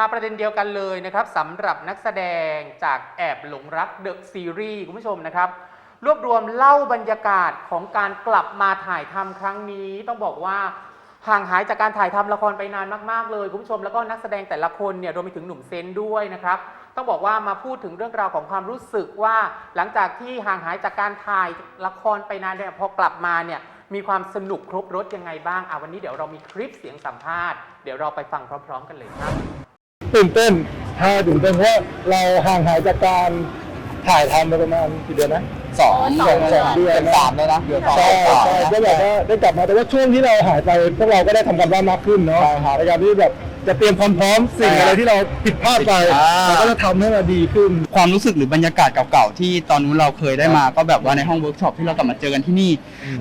มาประเด็นเดียวกันเลยนะครับสำหรับนักแสดงจากแอบหลงรักเดอะซีรีส์คุณผู้ชมนะครับ รวบรวมเล่าบรรยากาศของการกลับมาถ่ายทำครั้งนี้ ต้องบอกว่าห่างหายจากการถ่ายทำละครไปนานมาก ๆ เลยคุณผู้ชมแล้วก็นักแสดงแต่ละคนเนี่ยรวมไปถึงหนุ่มเซนด้วยนะครับ ต้องบอกว่ามาพูดถึงเรื่องราวของความรู้สึกว่า หลังจากที่ห่างหายจากการถ่ายละครไปนานเนี่ยพอกลับมาเนี่ยมีความสนุกครบรถยังไงบ้างอะวันนี้เดี๋ยวเรามีคลิปเสียงสัมภาษณ์เดี๋ยวเราไปฟังพร้อม ๆ กันเลยครับ ตื่นเต้นถ้าตื่นเต้นเพราะว่าเราห่างหายจากการถ่ายทำไปประมาณกี่เดือนนะสองสองสองเดือนสามเลยนะเดือนสองใช่สามใช่ก็แบบว่าได้กลับมาแต่ว่าช่วงที่เราหายไปพวกเราก็ได้ทำกันบ้านมากขึ้นเนาะใช่ครับในการที่แบบจะเตรียมความพร้อมสิ่งใช่อะไรที่เราผิดพลาดไปอ่าเราก็จะทำให้มันดีขึ้น ความรู้สึกหรือบรรยากาศเก่าๆที่ตอนนู้นเราเคยได้มา ก็แบบว่าในห้องเวิร์กช็อปที่เรากลับมาเจอกันที่นี่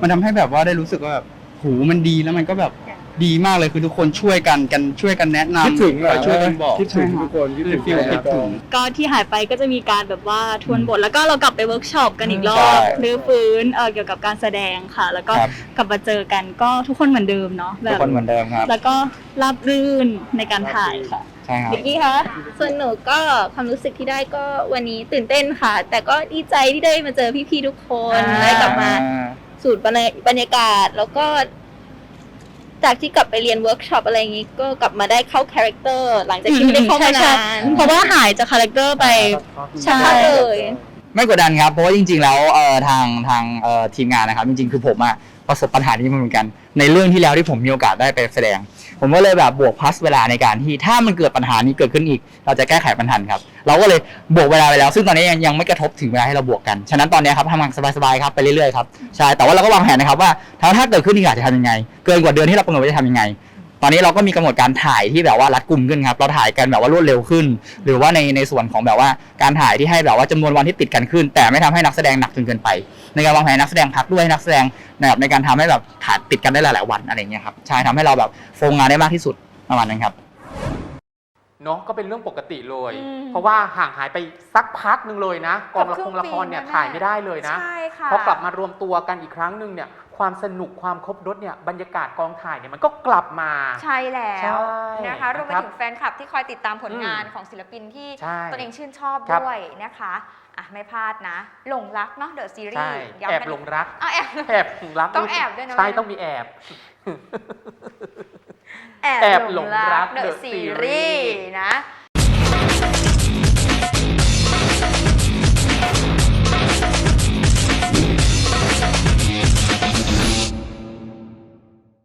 มันทำให้แบบว่าได้รู้สึกว่าแบบโหมันดีแล้วมันก็แบบ ดีมากเลยคือทุกคนช่วยกันกันช่วยกันแนะนำคิดถึงคอยช่วยกันบอกคิดถึงใช่ทุกคนคิดถึงฟีลคิดถึง ก็ที่หายไปก็จะมีการแบบว่าทวนบท แล้วก็เรากลับไปเวิร์กช็อปกันอีกรอใช่บรื้อฟื้นเอ่อเกี่ยวกับการแสดงค่ะ แล้วก็ครับกลับมาเจอกันก็ทุกคนเหมือนเดิมเนาะแบทุกบคนเหมือนเดิมครับ แล้วก็ราบรื่นในการถ่ายค่ะใช่ครับวิกกี้คะส่วนหนูก็ความรู้สึกที่ได้ก็วันนี้ตื่นเต้นค่ะ แต่ก็ดีใจที่ได้มาเจอพี่ๆทุกคนอ่า ได้กลับมาสูตรบรรยากาศ แล้วก็ จากที่กลับไปเรียนเวิร์กช็อปอะไรอย่างงี้ก็กลับมาได้เข้าคาแรคเตอร์หลังจากที่ไม่ได้เข้ามาใช่นาน เพราะว่าหายจากคาแรคเตอร์ไป ใช่ใช่เลย ไม่กดดันครับเพราะว่าจริง ๆ แล้วเอ่อทางทางเอ่อทีมงานนะครับจริง ๆ คือผมอะประสบปัญหานี้เหมือนกัน ในเรื่องที่แล้วที่ผมมีโอกาสได้ไปแสดง ผมก็เลยแบบบวกพัสเวลาในการที่ถ้ามันเกิดปัญหานี้เกิดขึ้นอีก เราจะแก้ไขปัญหาครับ เราก็เลยบวกเวลาไปแล้ว ซึ่งตอนนี้ยังยังไม่กระทบถึงเวลาให้เราบวกกัน ฉะนั้นตอนนี้ครับทำงานสบายๆครับไปเรื่อยๆครับใช่แต่ว่าเราก็วางแผนนะครับว่าถ้าถ้าเกิดขึ้นอีกอาจจะทำยังไง เกินกว่าเดือนที่เรากำหนดไว้จะทำยังไง ตอนนี้เราก็มีกำหนดการถ่ายที่แบบว่ารัดกลุ่มขึ้นครับ เราถ่ายกันแบบว่ารวดเร็วขึ้น หรือว่าในในส่วนของแบบว่าการถ่ายที่ให้แบบว่าจำนวนวันที่ติดกันขึ้น แต่ไม่ทำให้นักแสดงหนักจนเกินไป ในการวางแผนนักแสดงพักด้วยนักแสดงนะครับในการทำให้แบบถ่ายติดกันได้หลายๆวันอะไรเงี้ยครับใช่ทำให้เราแบบโฟงงานได้มากที่สุดประมาณนั้นครับ เนาะก็เป็นเรื่องปกติเลย อืมเพราะว่าห่างหายไปสักพักหนึ่งเลยนะกองละเกืคอบรครึ่งละครเนี่ยปีนะถ่ายไม่ได้เลยนะใช่ค่ะพอกลับมารวมตัวกันอีกครั้งหนึ่งเนี่ยความสนุกความครบรถเนี่ยบรรยากาศกองถ่ายเนี่ยมันก็กลับมา ใช่แล้วใช่นะคะรวมไปนะครับถึงแฟนคลับที่คอยติดตามผลงานอืมของศิลปินที่ใช่ตนเองชื่นชอบครับ ด้วยนะคะอะไม่พลาดนะ หลงรักเนาะเดอะซีรีใช่ส์ย้ำแอบกันหลงรัก อ้าวแอบ แอบหลงรักต้องแอบด้วยนะใช่ แม่ ต้องมีแอบ แอบหลงรักเดอะซี Series รีส์นะ